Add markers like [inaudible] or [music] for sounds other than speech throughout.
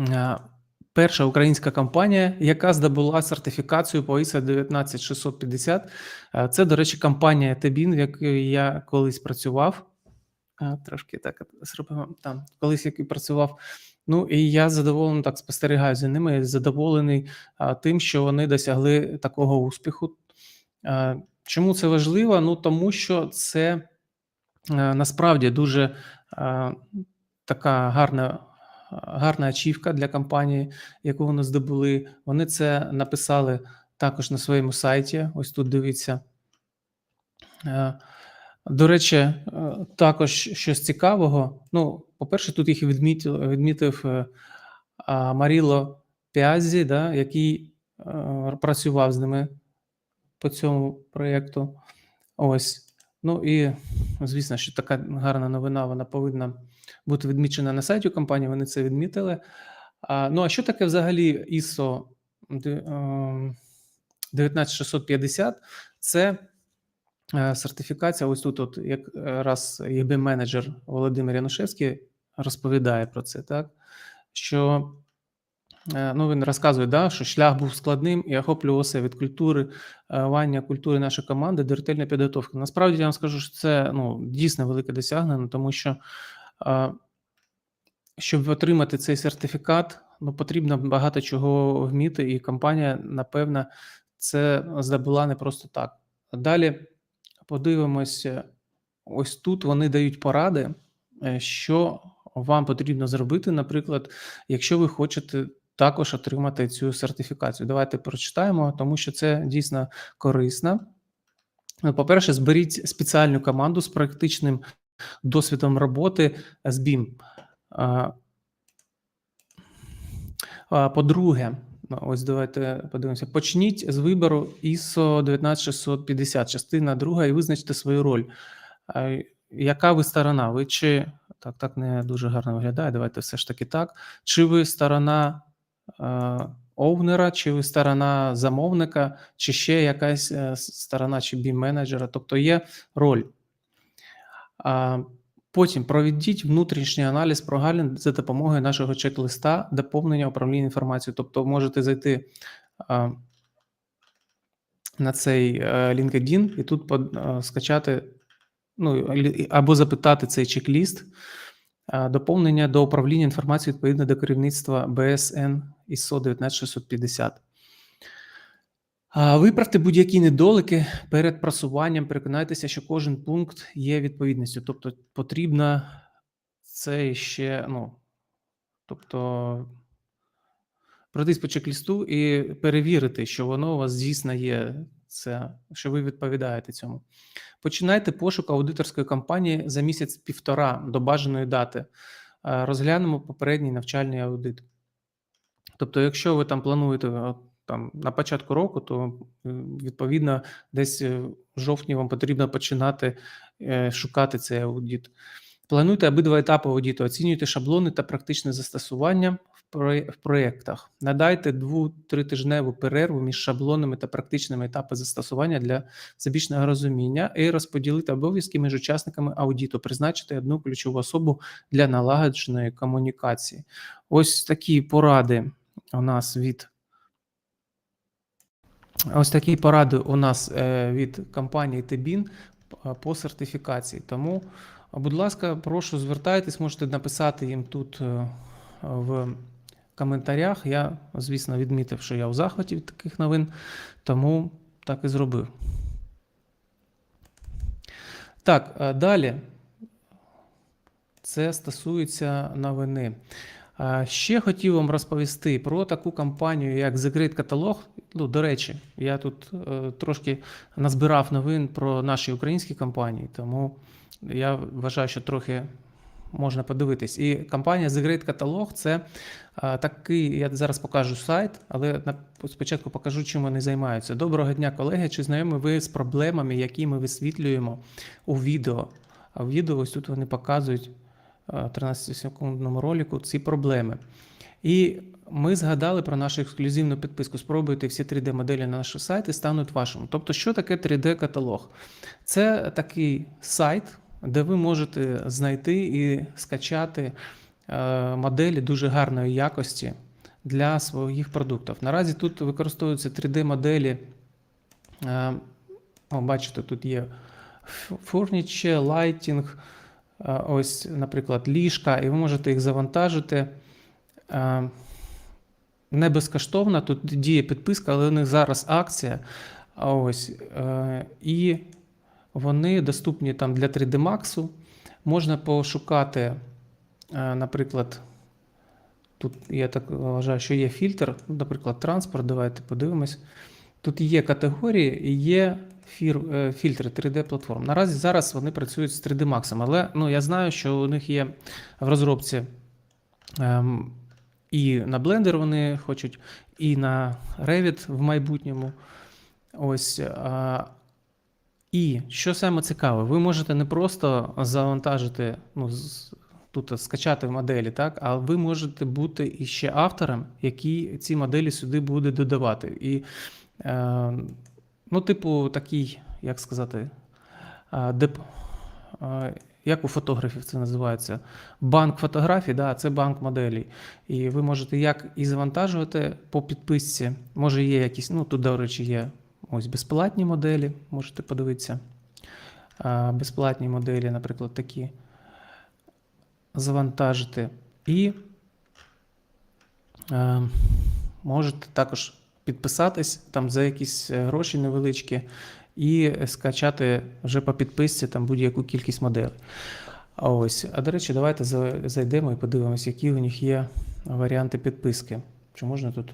Е, Перша українська компанія, яка здобула сертифікацію по ISO 19650. Е, Це, до речі, компанія Тебін, в якій я колись працював. Е, Трошки так зробимо там, колись який працював. Ну і я задоволений так спостерігаю за ними. Задоволений тим, що вони досягли такого успіху. Чому це важливо? Ну тому що це насправді дуже така гарна. Гарна ачівка для компанії, яку вони здобули. Вони це написали також на своєму сайті. Ось тут дивіться. Е, До речі, е, також щось цікавого. Ну, по-перше, тут їх відмітив, відмітив е, Маріло Піазі, да, який працював з ними по цьому проєкту. Ось. Ну і звісно, що така гарна новина, вона повинна бути відмічена на сайті компанії. Вони це відмітили. А, ну а що таке взагалі ISO ем, 19650? Це е, сертифікація. Ось тут, от якраз ЄБ менеджер Володимир Янушевський розповідає про це, так що Е, Ну, він розказує, да, що шлях був складним і охоплювався від культури е, вання культури нашої команди до ретельної підготовки. Насправді я вам скажу, що це ну, дійсно велике досягнення, тому що е, щоб отримати цей сертифікат, ну потрібно багато чого вміти, і компанія, напевно, це здобула не просто так. Далі подивимося, ось тут вони дають поради, е, що вам потрібно зробити, наприклад, якщо ви хочете також отримати цю сертифікацію. Давайте прочитаємо, тому що це дійсно корисно. Ну, По-перше, зберіть спеціальну команду з практичним досвідом роботи з BIM. По-друге, ну, ось давайте подивимося. Почніть з вибору ISO 19650, частина друга, і визначте свою роль. Яка ви сторона? Ви чи так, так не дуже гарно виглядає. Давайте все ж таки так. Чи ви сторона овнера, чи ви сторона замовника, чи ще якась е, сторона чи бім-менеджера, тобто є роль. Потім проведіть внутрішній аналіз прогалин за допомогою нашого чек-листа доповнення управління інформацією. Тобто можете зайти на цей е, LinkedIn і тут е, скачати ну, або запитати цей чек-ліст доповнення до управління інформацією відповідно до керівництва БСН ISO 19650. Виправте будь-які недоліки перед просуванням. Переконайтеся, що кожен пункт є відповідністю. Тобто потрібно це ще, ну, тобто пройтись по чек-лісту і перевірити, що воно у вас дійсно є, це, що ви відповідаєте цьому. Починайте пошук аудиторської кампанії за місяць-півтора до бажаної дати. Розглянемо попередній навчальний аудит. Тобто, якщо ви там плануєте там на початку року, то відповідно десь е, в жовтні вам потрібно починати е, шукати цей аудит. Плануйте обидва етапи аудиту, оцінюйте шаблони та практичне застосування в проєктах. Надайте дву-тритижневу перерву між шаблонами та практичними етапами застосування для всебічного розуміння і розподілити обов'язки між учасниками аудиту, призначити одну ключову особу для налагодженої комунікації. Ось такі поради у нас від. Ось такі поради у нас е, від компанії Тебін по сертифікації. Тому, будь ласка, прошу звертайтесь, можете написати їм тут е, в коментарях. Я, звісно, відмітив, що я у захваті від таких новин, тому так і зробив. Так, е, далі. Це стосується новини. Ще хотів вам розповісти про таку компанію, як Great Catalog. Ну, до речі, я тут е, трошки назбирав новин про наші українські компанії, тому я вважаю, що трохи можна подивитись. І компанія Great Catalog це е, такий, я зараз покажу сайт, але спочатку покажу, чим вони займаються. Доброго дня, колеги. Чи знайомі ви з проблемами, які ми висвітлюємо у відео? А в відео ось тут вони показують. 13-секундному ролику ці проблеми. І ми згадали про нашу ексклюзивну підписку. Спробуйте всі 3D-моделі на наш сайт стануть вашими. Тобто, що таке 3D-каталог? Це такий сайт, де ви можете знайти і скачати е, моделі дуже гарної якості для своїх продуктів. Наразі тут використовуються 3D-моделі. Е, бачите, тут є фурніче, лайтінг, е, ось, наприклад, ліжка, і ви можете їх завантажити. Не безкоштовно, тут діє підписка, але у них зараз акція. Ось, е, і вони доступні там для 3D Max. Можна пошукати, е, наприклад, тут я так вважаю, що є фільтр, наприклад, транспорт. Давайте подивимось. Тут є категорії і є фільтри 3D-платформ. Наразі зараз вони працюють з 3D Max, але ну, я знаю, що у них є в розробці ем, і на Blender вони хочуть, і на Revit в майбутньому. Ось. А, і що саме цікаве, ви можете не просто завантажити, ну, тут скачати моделі, так, а ви можете бути іще автором, який ці моделі сюди буде додавати. І, е, ну, типу, такий, як сказати, деп, як у фотографів це називається? Банк фотографій, да, це банк моделей. І ви можете як і завантажувати по підписці. Може, є якісь, ну тут, до речі, є ось безплатні моделі, можете подивитися. Безплатні моделі, наприклад, такі завантажити. І е, можете також підписатись там за якісь е, гроші невеличкі і скачати вже по підписці там будь-яку кількість моделей. А ось, а до речі, давайте зайдемо і подивимось, які у них є варіанти підписки. Чи можна тут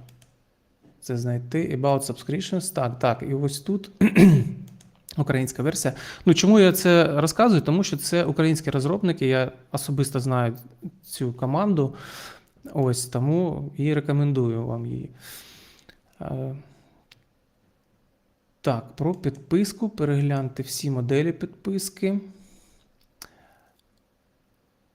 це знайти? About subscriptions. Так, так. І ось тут [clears throat] українська версія. Ну чому я це розказую? Тому що це українські розробники. Я особисто знаю цю команду. Ось тому і рекомендую вам її. Е, Так, про підписку. Перегляньте всі моделі підписки.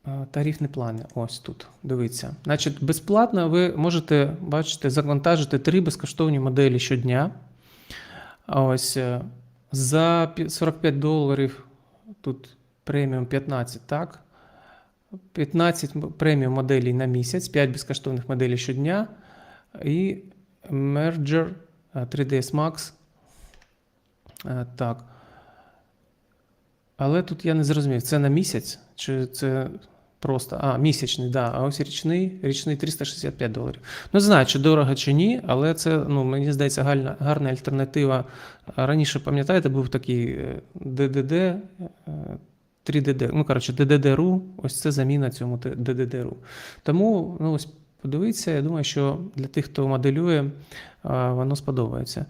Е, Тарифні плани. Ось тут. Дивіться. Значить, безплатно ви можете, бачите, завантажити три безкоштовні моделі щодня. Ось е, за 45 доларів тут преміум 15, так? 15 преміум моделей на місяць, 5 безкоштовних моделей щодня. І Merger е, 3ds Max. Е, Так. Але тут я не зрозумів, це на місяць чи це просто. А, місячний, да. А ось річний, річний 365 доларів. Ну, не знаю, чи дорого, чи ні, але це, ну, мені здається, гарна, гарна альтернатива. Раніше, пам'ятаєте, був такий е, DDD, е, 3DD, ну, коротше, DDD.ru, ось це заміна цьому DDD.ru. Тому, ну, ось подивіться, я думаю, що для тих, хто моделює, воно сподобається.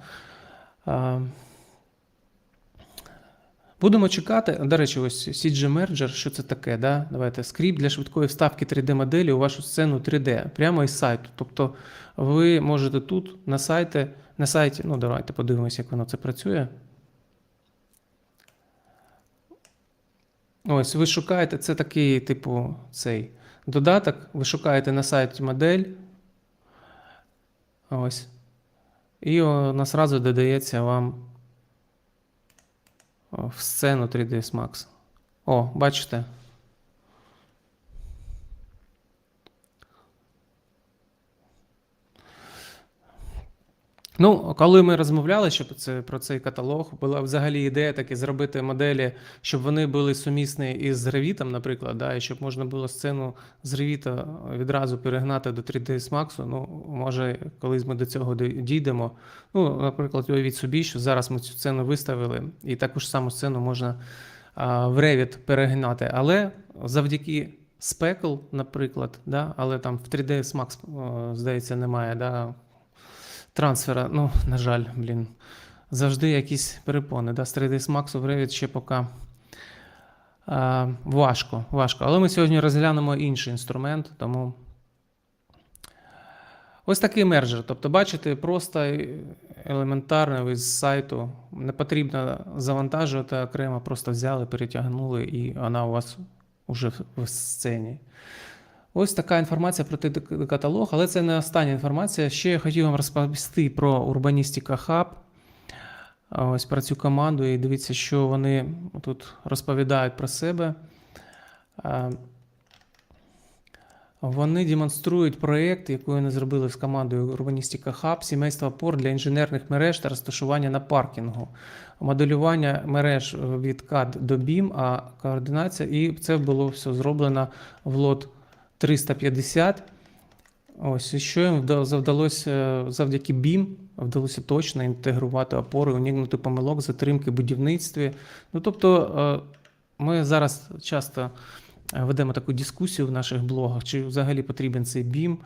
Будемо чекати. До речі, ось CG Merger, що це таке? Да? Давайте скрипт для швидкої вставки 3D-моделі у вашу сцену 3D прямо із сайту. Тобто ви можете тут на сайті, на сайті, ну давайте подивимося, як воно це працює. Ось ви шукаєте, це такий, типу, цей додаток. Ви шукаєте на сайті модель. Ось. І вона зразу додається вам в сцену 3ds Max. О, бачите? Ну, коли ми розмовляли щоб це, про цей каталог, була взагалі ідея таки зробити моделі, щоб вони були сумісні із Revit, наприклад, да, і щоб можна було сцену з Revit відразу перегнати до 3ds Max. Ну, може, колись ми до цього дійдемо. Ну, наприклад, уявіть собі, що зараз ми цю сцену виставили, і таку ж саму сцену можна а, в Revit перегнати. Але завдяки Speckle, наприклад, да, але там в 3ds Max, о, здається, немає. Да, трансфера. Ну, на жаль, блін. Завжди якісь перепони. Да? З 3ds Max в Revit ще поки а, важко, важко. Але ми сьогодні розглянемо інший інструмент, тому. Ось такий мержер. Тобто, бачите, просто елементарно ви сайту не потрібно завантажувати окремо, просто взяли, перетягнули, і вона у вас уже в сцені. Ось така інформація про той каталог, але це не остання інформація. Ще я хотів вам розповісти про Урбаністика Hub. Ось про цю команду, і дивіться, що вони тут розповідають про себе. Вони демонструють проєкт, який вони зробили з командою Urbanistica Hub, сімейство опор для інженерних мереж та розташування на паркінгу, моделювання мереж від CAD до BIM, а координація, і це було все зроблено в лот 350. Ось і що їм завдалося е, завдяки BIM, вдалося точно інтегрувати опори, уникнути помилок, затримки в будівництві. Ну тобто, е, ми зараз часто е, ведемо таку дискусію в наших блогах, чи взагалі потрібен цей BIM.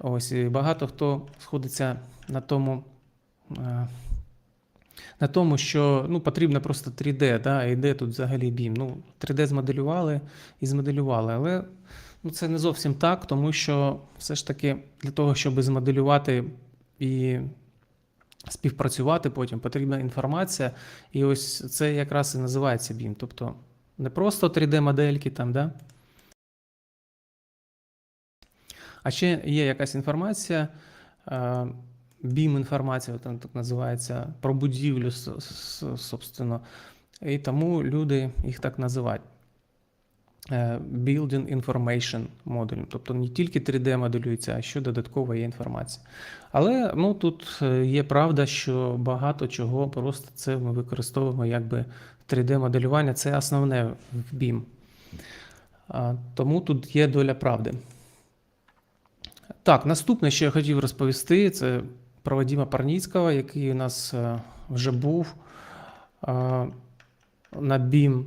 Ось і багато хто сходиться на тому. На тому, що ну, потрібно просто 3D, да, і де тут взагалі BIM. Ну, 3D змоделювали і змоделювали, але ну, це не зовсім так, тому що все ж таки для того, щоб змоделювати і співпрацювати потім, потрібна інформація. І ось це якраз і називається BIM. Тобто не просто 3D-модельки там, да? А ще є якась інформація, е, BIM-інформація, там так називається, про будівлю, собственно. І тому люди їх так називають. Е, Building Information Modeling. Тобто не тільки 3D моделюється, а ще додатково є інформація. Але ну, тут е, є правда, що багато чого просто це ми використовуємо якби 3D-моделювання, це основне в BIM. Тому тут є доля правди. Так, наступне, що я хотів розповісти, це про Вадима Парніцького, який у нас е, вже був на BIM,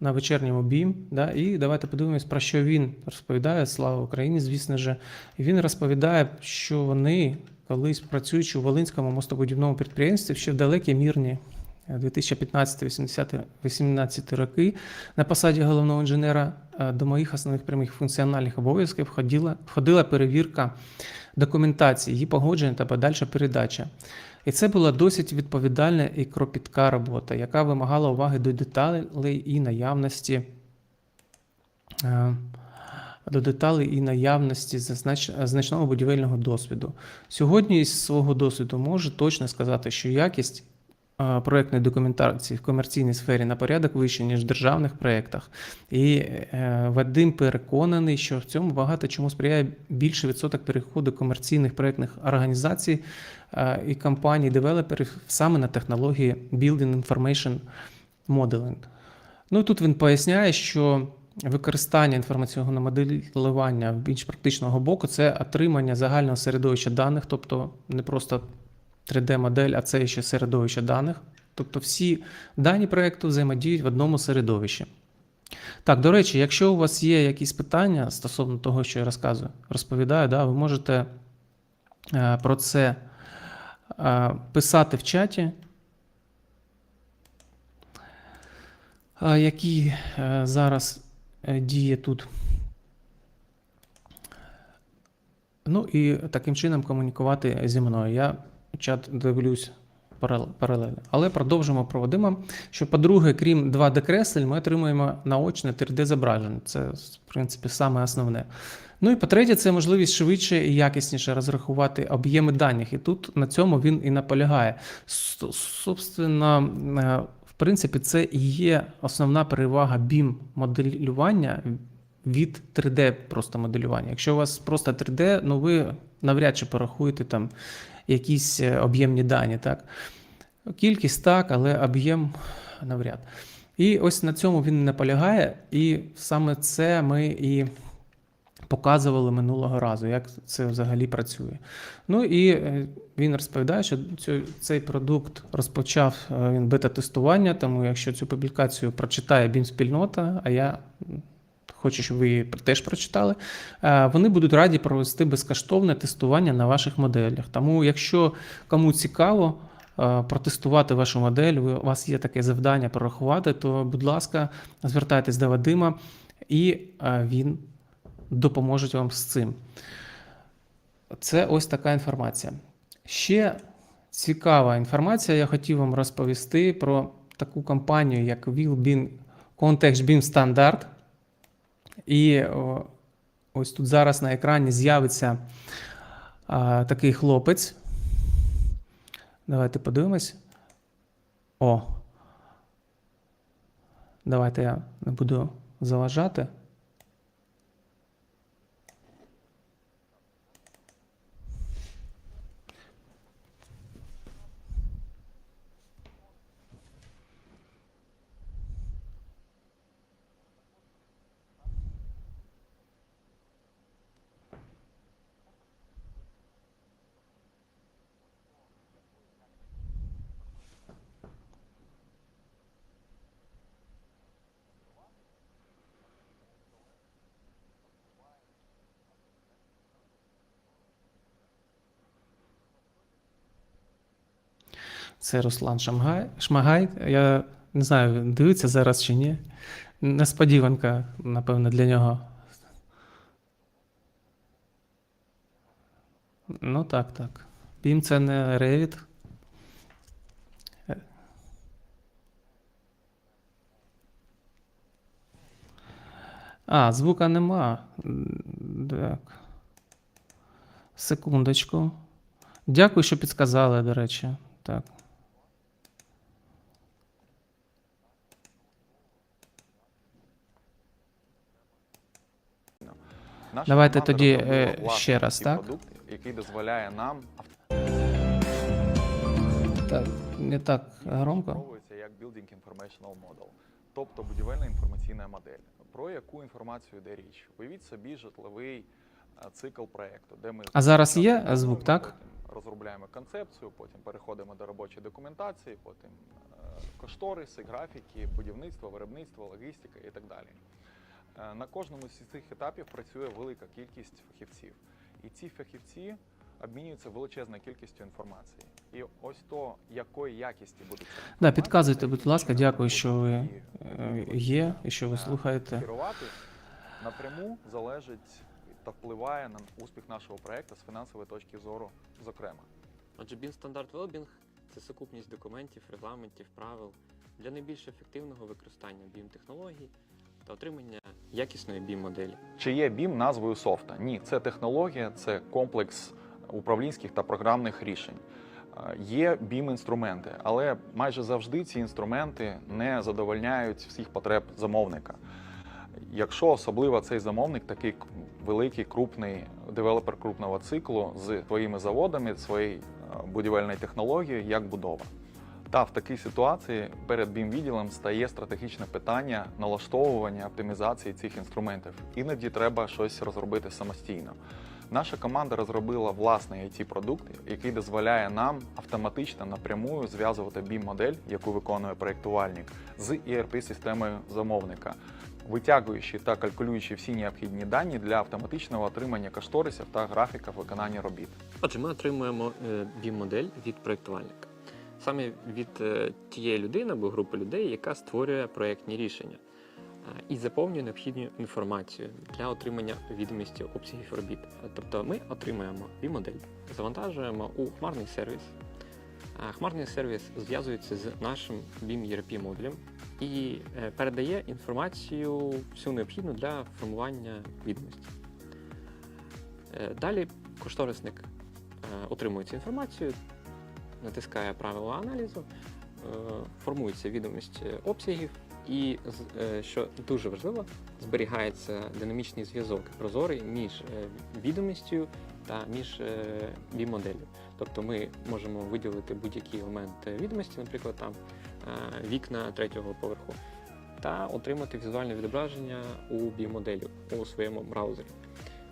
на вечірньому BIM. Да? І давайте подивимось, про що він розповідає. Слава Україні, звісно ж. Він розповідає, що вони, колись працюючи у Волинському мостобудівному підприємстві, ще в далекі мірні 2015-18 роки на посаді головного інженера е, до моїх основних прямих функціональних обов'язків входила, входила перевірка документації, її погодження та подальша передача. І це була досить відповідальна і кропітка робота, яка вимагала уваги до деталей і наявності. е, До деталей і наявності значного будівельного досвіду. Сьогодні із свого досвіду можу точно сказати, що якість е, проектної документації в комерційній сфері на порядок вище, ніж в державних проєктах. І е, Вадим переконаний, що в цьому багато чому сприяє більший відсоток переходу комерційних проєктних організацій і компаній, девелоперів саме на технології Building Information Modeling. Ну і тут він поясняє, що використання інформаційного моделювання більш практичного боку це отримання загального середовища даних, тобто не просто 3D-модель, а це ще середовище даних. Тобто всі дані проєкту взаємодіють в одному середовищі. Так, до речі, якщо у вас є якісь питання стосовно того, що я розказую, розповідаю, да, ви можете е, про це е, писати в чаті. А, який е, зараз е, діє тут. Ну і таким чином комунікувати зі мною. Я чат дивлюсь паралельно. Але продовжимо про Вадима. Що, по-друге, крім 2D-креслень, ми отримуємо наочне 3D-зображення. Це, в принципі, саме основне. Ну і по-третє, це можливість швидше і якісніше розрахувати об'єми даних. І тут на цьому він і наполягає. Собственно, е, в принципі, це і є основна перевага BIM-моделювання від 3D просто моделювання. Якщо у вас просто 3D, ну ви навряд чи порахуєте там якісь е, об'ємні дані. Так? Кількість так, але об'єм навряд. І ось на цьому він наполягає, і саме це ми і показували минулого разу, як це взагалі працює. Ну і е, він розповідає, що цей продукт розпочав е, він бета-тестування, тому якщо цю публікацію прочитає BIM-спільнота, а я хочу, щоб ви її теж прочитали, е, вони будуть раді провести безкоштовне тестування на ваших моделях. Тому, якщо кому цікаво, Протестувати вашу модель, у вас є таке завдання порахувати, то, будь ласка, звертайтесь до Вадима, і він допоможуть вам з цим. Це ось така інформація. Ще цікава інформація. Я хотів вам розповісти про таку компанію, як Willbeam Context Beam Standard. І ось тут зараз на екрані з'явиться а, такий хлопець. Давайте подивимось. О. Давайте я не буду заважати. Це Руслан Шамгай, Шмагай. Я не знаю, дивиться зараз чи ні. Несподіванка, напевно, для нього. Ну так, так. BIM це не. Е. А, звука нема. Так. Секундочку. Дякую, що підсказали, до речі. Так. Наша Давайте тоді, е, ще раз, так? який дозволяє нам Так, не так громко. як Building Informational Model, тобто будівельна інформаційна модель. Про яку інформацію йде річ? Уявіть собі житловий е, цикл проекту, де ми А зараз є звук, так? Розробляємо концепцію, потім переходимо до робочої документації, потім е, кошториси, графіки, будівництво, виробництво, логістика і так далі. Е, На кожному з цих етапів працює велика кількість фахівців. І ці фахівці обмінюються величезною кількістю інформації. І ось то, якої якісті буде Да, підказуйте, будь ласка, дякую, що ви е, е, є і що ви е, слухаєте. керувати, напряму залежить та впливає на успіх нашого проекту з фінансової точки зору, зокрема. Отже, BIM стандарт Wellbeing – це сукупність документів, регламентів, правил для найбільш ефективного використання BIM технологій та отримання якісної BIM моделі. Чи є BIM назвою софта? Ні, це технологія, це комплекс управлінських та програмних рішень. Е, Є BIM-інструменти, але майже завжди ці інструменти не задовольняють всіх потреб замовника. Якщо особливо цей замовник такий великий, крупний девелопер крупного циклу з своїми заводами, своєю е, будівельною технологією, як будова. Та в такій ситуації перед BIM відділом стає стратегічне питання налаштовування оптимізації цих інструментів. Іноді треба щось розробити самостійно. Наша команда розробила власний it продукт який дозволяє нам автоматично напряму зв'язувати BIM-модель, яку виконує проєктувальник, з ERP-системою замовника, витягуючи та калькулюючи всі необхідні дані для автоматичного отримання кошторисів та графіка виконання робіт. Отже, ми отримуємо е, BIM-модель від проєктувальника. Саме від е, тієї людини або групи людей, яка створює проєктні рішення е, і заповнює необхідну інформацію для отримання відомості обсягів робіт. Тобто ми отримуємо BIM-модель, завантажуємо у хмарний сервіс. Хмарний сервіс зв'язується з нашим BIM ERP модулем і е, передає інформацію всю необхідну для формування відомості. Далі кошторисник отримує цю інформацію, натискає правила аналізу, е, формуються відомості обсягів, і, е, що дуже важливо, зберігається динамічний зв'язок прозорий між е, відомістю та між BIM-моделлю. Тобто ми можемо виділити будь-який елемент відомості, наприклад, там вікна третього поверху, та отримати візуальне відображення у BIM-моделі у своєму браузері.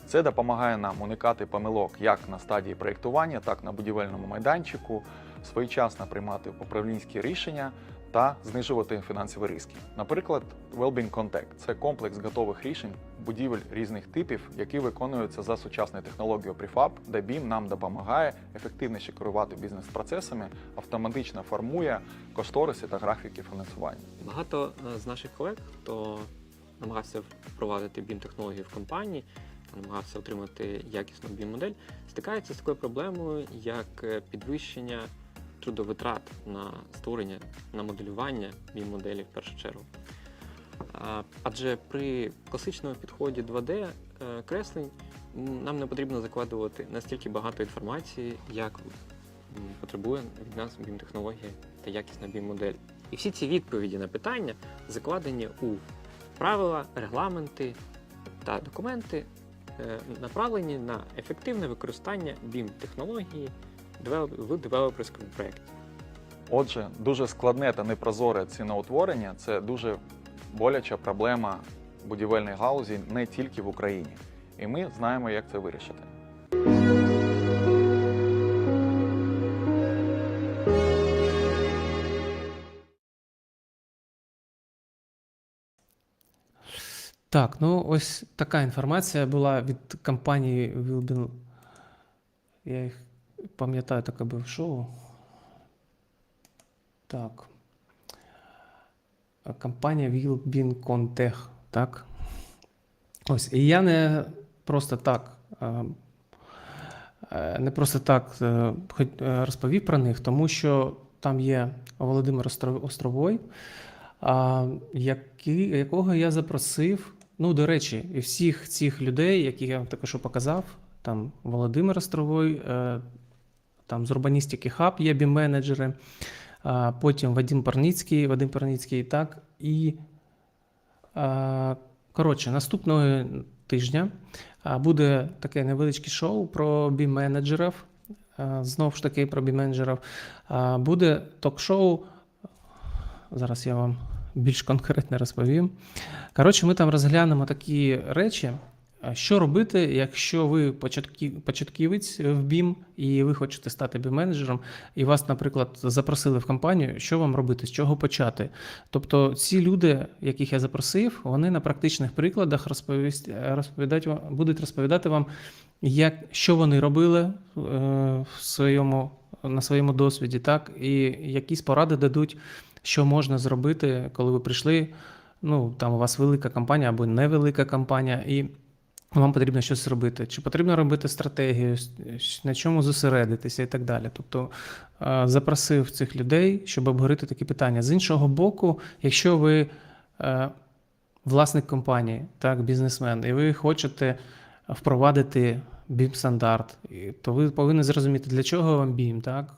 Це допомагає нам уникати помилок як на стадії проєктування, так і на будівельному майданчику, своєчасно приймати управлінські рішення та знижувати фінансові ризики. Наприклад, Wellbeing Contact – це комплекс готових рішень будівель різних типів, які виконуються за сучасною технологією Prefab, де BIM нам допомагає ефективніше керувати бізнес-процесами, автоматично формує кошториси та графіки фінансування. Багато е, з наших колег, хто намагався впровадити BIM-технології в компанії, намагався отримати якісну BIM-модель, стикаються з такою проблемою, як е, підвищення трудовитрат на створення, на моделювання BIM-моделі в першу чергу. Адже при класичному підході 2D е, креслень нам не потрібно закладувати настільки багато інформації, як потребує від нас BIM-технологія та якісна BIM-модель. І всі ці відповіді на питання закладені у правила, регламенти та документи, направлені на ефективне використання BIM-технології в девелоперському проєкті. Отже, дуже складне та непрозоре ціноутворення це дуже боляча проблема будівельної галузі не тільки в Україні. І ми знаємо, як це вирішити. Так, ну ось така інформація була від компанії Wilbin. Я їх пам'ятаю, таке був шоу. Так. Компанія Wilbin так? Ось, і я не просто так. е, Не просто так е, е, розповів про них, тому що там є Володимир Остро- Островой, якого я запросив. Ну, до речі, і всіх цих людей, яких я вам також показав, там Володимир Островой, е, там з Урбаністики Хаб є бім-менеджери, потім Вадим Парніцький, Вадим Парніцький, так. І коротше, наступного тижня буде таке невеличке шоу про бім-менеджерів. Знову ж таки, про бім-менеджерів. Буде ток-шоу. Зараз я вам більш конкретно розповім. Коротше, ми там розглянемо такі речі. Що робити, якщо ви початківець в BIM і ви хочете стати BIM-менеджером, і вас, наприклад, запросили в компанію, що вам робити, з чого почати? Тобто, ці люди, яких я запросив, вони на практичних прикладах вам- будуть розповідати вам, як, що вони робили е, в своєму, на своєму досвіді, так, і якісь поради дадуть, що можна зробити, коли ви прийшли. Ну, там у вас велика компанія або невелика компанія, і вам потрібно щось робити. Чи потрібно робити стратегію, на чому зосередитися і так далі. Тобто е, запросив цих людей, щоб обговорити такі питання. З іншого боку, якщо ви е, власник компанії, так, бізнесмен, і ви хочете впровадити BIM-стандарт, то ви повинні зрозуміти, для чого вам BIM, так?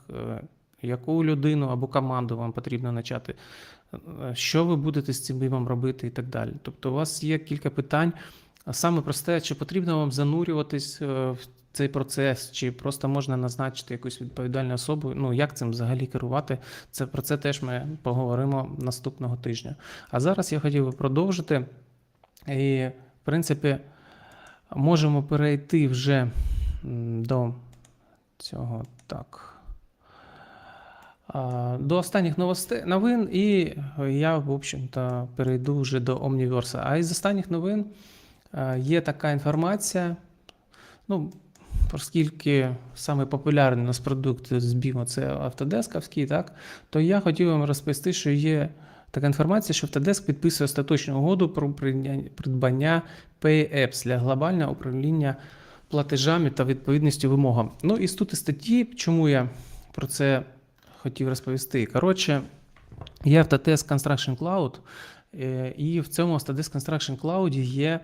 Яку людину або команду вам потрібно начати, е, що ви будете з цим BIM робити і так далі. Тобто, у вас є кілька питань. Саме просте, чи потрібно вам занурюватись е, в цей процес, чи просто можна назначити якусь відповідальну особу. Ну як цим взагалі керувати? Це про це теж ми поговоримо наступного тижня. А зараз я хотів би продовжити. І, в принципі, можемо перейти вже до цього так. До останніх новостей новин, і я, в общем-то, перейду вже до Omniverse. А із останніх новин е, є така інформація. Ну, оскільки саме популярний у нас продукт з BIM це автодесковський, так, то я хотів вам розповісти, що є така інформація, що Autodesk підписує остаточну угоду про придбання PayApps для глобального управління платежами та відповідністю вимогам. Ну і з тут і статті, чому я про це хотів розповісти. Коротше, є Autodesk Construction Cloud, е, і в цьому Autodesk Construction Cloud є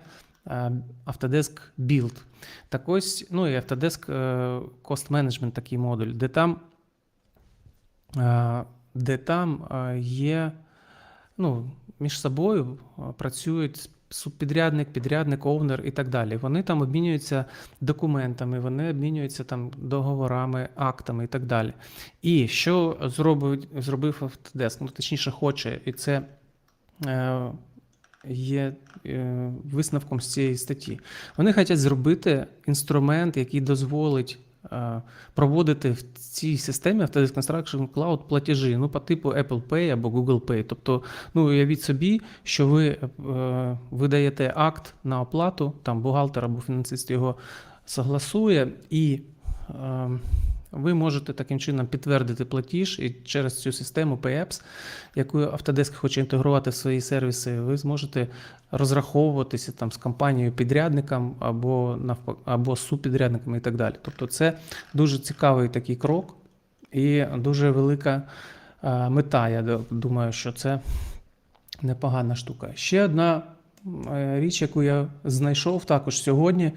е, Autodesk Build. Так ось, ну і Autodesk е, Cost Management такий модуль, де там, е, де там е, є ну, між собою е, працюють субпідрядник, підрядник, овнер і так далі. Вони там обмінюються документами, вони обмінюються там договорами, актами і так далі. І що зробив, зробив Autodesk, ну точніше хоче, і це е, є е, висновком з цієї статті. Вони хочуть зробити інструмент, який дозволить проводити в цій системі Autodesk Construction Cloud платежі, ну, по типу Apple Pay або Google Pay. Тобто, ну, уявіть собі, що ви е, видаєте акт на оплату, там бухгалтер або фінансист його согласує, і е, ви можете таким чином підтвердити платіж, і через цю систему PayApps, яку Autodesk хоче інтегрувати в свої сервіси, ви зможете розраховуватися там з компанією-підрядником або навпак, або з субпідрядниками і так далі. Тобто, це дуже цікавий такий крок і дуже велика е, мета. Я думаю, що це непогана штука. Ще одна е, річ, яку я знайшов також сьогодні.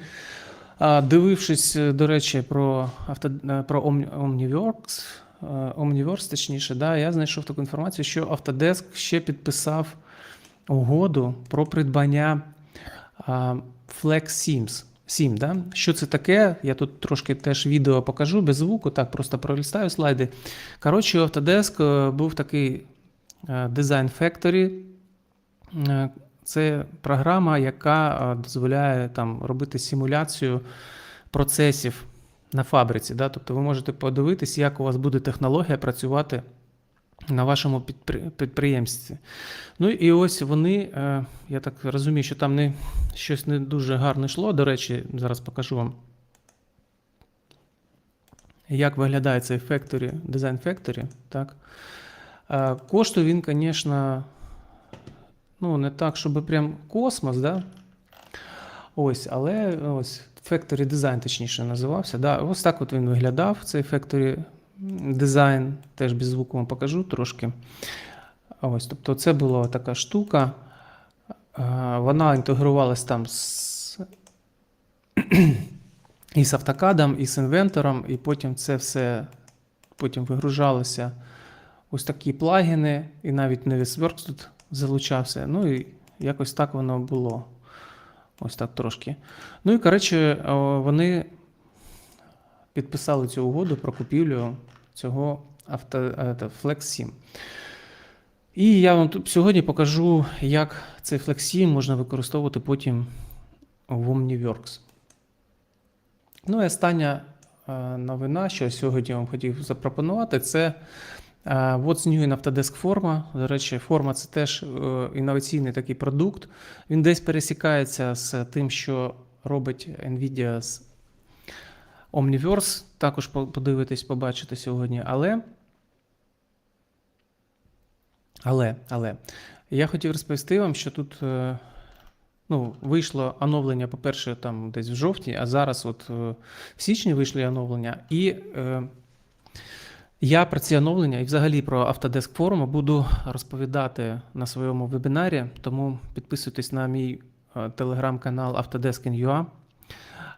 Дивившись, е, до речі, про авто, е, про Omni- Omniworks, е, Omniverse, точніше, да, я знайшов таку інформацію, що Autodesk ще підписав угоду про придбання Flex Sims. Сім, да? Що це таке? Я тут трошки теж відео покажу без звуку, так просто пролистаю слайди. Коротше, у Autodesk е, був такий е, Design Factory. Це програма, яка е, дозволяє там робити симуляцію процесів на фабриці. Да? Тобто ви можете подивитись, як у вас буде технологія працювати на вашому підприємстві. Ну і ось вони, е, я так розумію, що там не, щось не дуже гарно йшло. До речі, зараз покажу вам, як виглядає цей Factory, Design Factory. Так? Е, Коштує він, звісно, ну, не так, щоб прям космос, да? Ось, але ось Factory Design, точніше, називався. Да, ось так от він виглядав, цей Factory Design. Теж без звуку вам покажу трошки. Ось, тобто, це була така штука. Вона інтегрувалась там з і з автокадом, і з інвентором, і потім це все потім вигружалося ось такі плагіни, і навіть Navisworks тут залучався. Ну і якось так воно було. Ось так трошки. Ну і коротше, вони підписали цю угоду про купівлю цього авто, е, Flex 7. І я вам тут сьогодні покажу, як цей Flex 7 можна використовувати потім в Omniworks. Ну і остання е, новина, що сьогодні вам хотів запропонувати, це What's New in Autodesk форма. До речі, форма це теж е, інноваційний такий продукт. Він десь пересікається з тим, що робить Nvidia з Omniverse. Також по- подивитись, побачите сьогодні. Але, але, але я хотів розповісти вам, що тут. е, Ну, вийшло оновлення, по-перше, там десь в жовтні, а зараз, от е, в січні вийшли оновлення. І е, я про ці оновлення і взагалі про Autodesk форум буду розповідати на своєму вебінарі. Тому підписуйтесь на мій е, телеграм-канал Autodesk UA,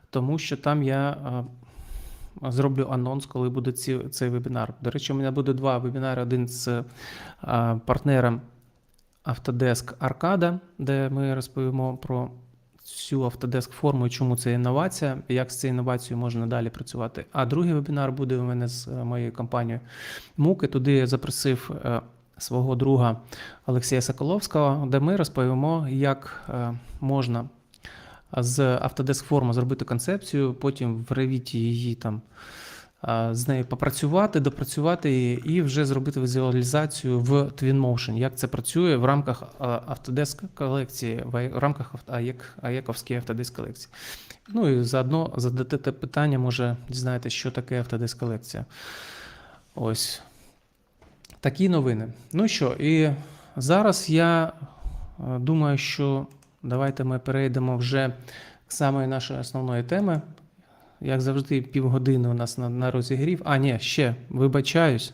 тому що там я е, зроблю анонс, коли буде ці, цей вебінар. До речі, у мене буде два вебінари: один з е, партнером Autodesk Arcada, де ми розповімо про всю Autodesk форму і чому це інновація, як з цією інновацією можна далі працювати. А другий вебінар буде у мене з е, моєю компанією Муки. Туди я запросив е, свого друга Олексія Соколовського, де ми розповімо, як е, можна з Autodesk форму зробити концепцію, потім в Revit її там з нею попрацювати, допрацювати її і вже зробити візуалізацію в Twinmotion. Як це працює в рамках а, Autodesk колекції, в рамках АЕК, Autodesk колекції. Ну і заодно зададете питання, може дізнаєтесь, що таке Autodesk колекція. Ось такі новини. Ну що, і зараз я е, думаю, що давайте ми перейдемо вже к самої нашої основної теми. Як завжди, півгодини у нас на, на розігрів. А, ні, ще вибачаюсь.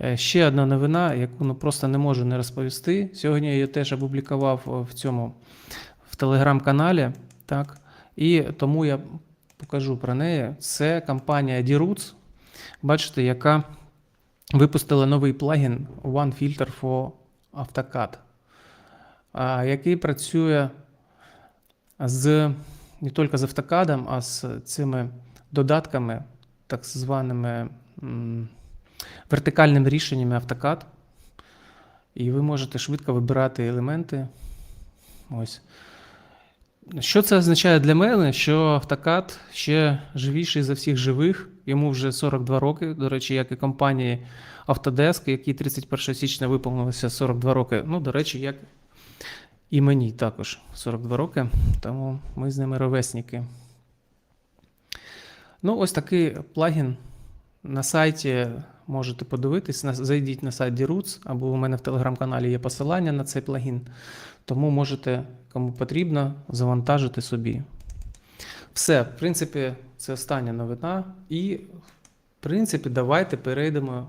Е, Ще одна новина, яку ну, просто не можу не розповісти. Сьогодні я її теж опублікував в цьому в телеграм-каналі. Так, і тому я покажу про неї. Це компанія D-Roots, бачите, яка випустила новий плагін One Filter for AutoCAD, який працює з не тільки з автокадом, а з цими додатками, так званими вертикальними рішеннями автокад. І ви можете швидко вибирати елементи. Ось. Що це означає для мене? Що автокад ще живіший за всіх живих. Йому вже 42 роки. До речі, як і компанії Autodesk, якій 31 січня виповнилося 42 роки. Ну, до речі, як і мені також 42 роки, тому ми з ними ровесники. Ну, ось такий плагін на сайті можете подивитись. Зайдіть на сайт D-Roots, або у мене в телеграм-каналі є посилання на цей плагін. Тому можете, кому потрібно, завантажити собі. Все, в принципі, це остання новина. І, в принципі, давайте перейдемо